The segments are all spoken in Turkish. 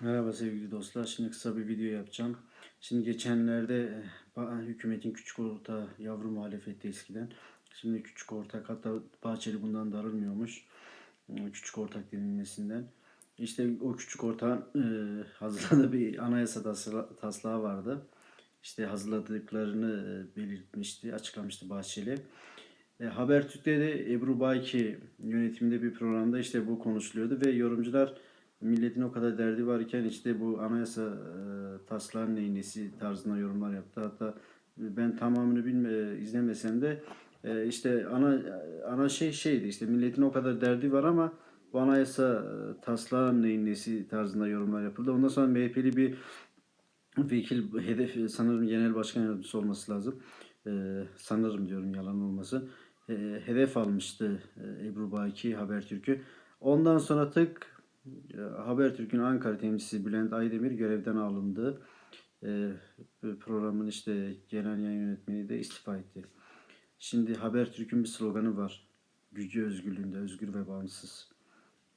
Merhaba sevgili dostlar. Şimdi kısa bir video yapacağım. Şimdi geçenlerde eh, hükümetin küçük orta yavru muhalefetti eskiden. Şimdi küçük ortak hatta Bahçeli bundan darılmıyormuş. Hmm, Küçük ortak denilmesinden. İşte o küçük ortağın eh, hazırladığı bir anayasa tasla- taslağı vardı. İşte hazırladıklarını eh, belirtmişti, açıklamıştı Bahçeli. E, Habertürk'te de Ebru Bayki yönetiminde bir programda işte bu konuşuluyordu ve yorumcular milletin o kadar derdi varken işte bu anayasa e, taslağın neyi nesi tarzında yorumlar yaptı. Hatta ben tamamını bilme, e, izlemesem de e, işte ana ana şey şeydi işte milletin o kadar derdi var ama bu anayasa e, taslağın neyin nesi tarzında yorumlar yapıldı. Ondan sonra MHP'li bir vekil hedef sanırım genel başkan yardımcısı olması lazım. Ee, sanırım diyorum yalan olması. Ee, hedef almıştı e, Ebru Baki Habertürk'ü. Ondan sonra tık e, Habertürk'ün Ankara temsilcisi Bülent Aydemir görevden alındı. Bu programın işte genel yayın yönetmeni de istifa etti. Şimdi Habertürk'ün bir sloganı var. Gücü özgürlüğünde, özgür ve bağımsız.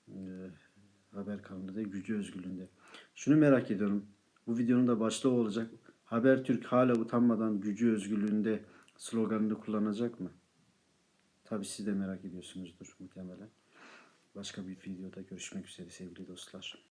Ee, haber kanalında gücü özgürlüğünde. Şunu merak ediyorum. Bu videonun da başlığı olacak. Habertürk hala utanmadan gücü özgürlüğünde sloganını kullanacak mı? Tabii siz de merak ediyorsunuzdur muhtemelen. Başka bir videoda görüşmek üzere sevgili dostlar.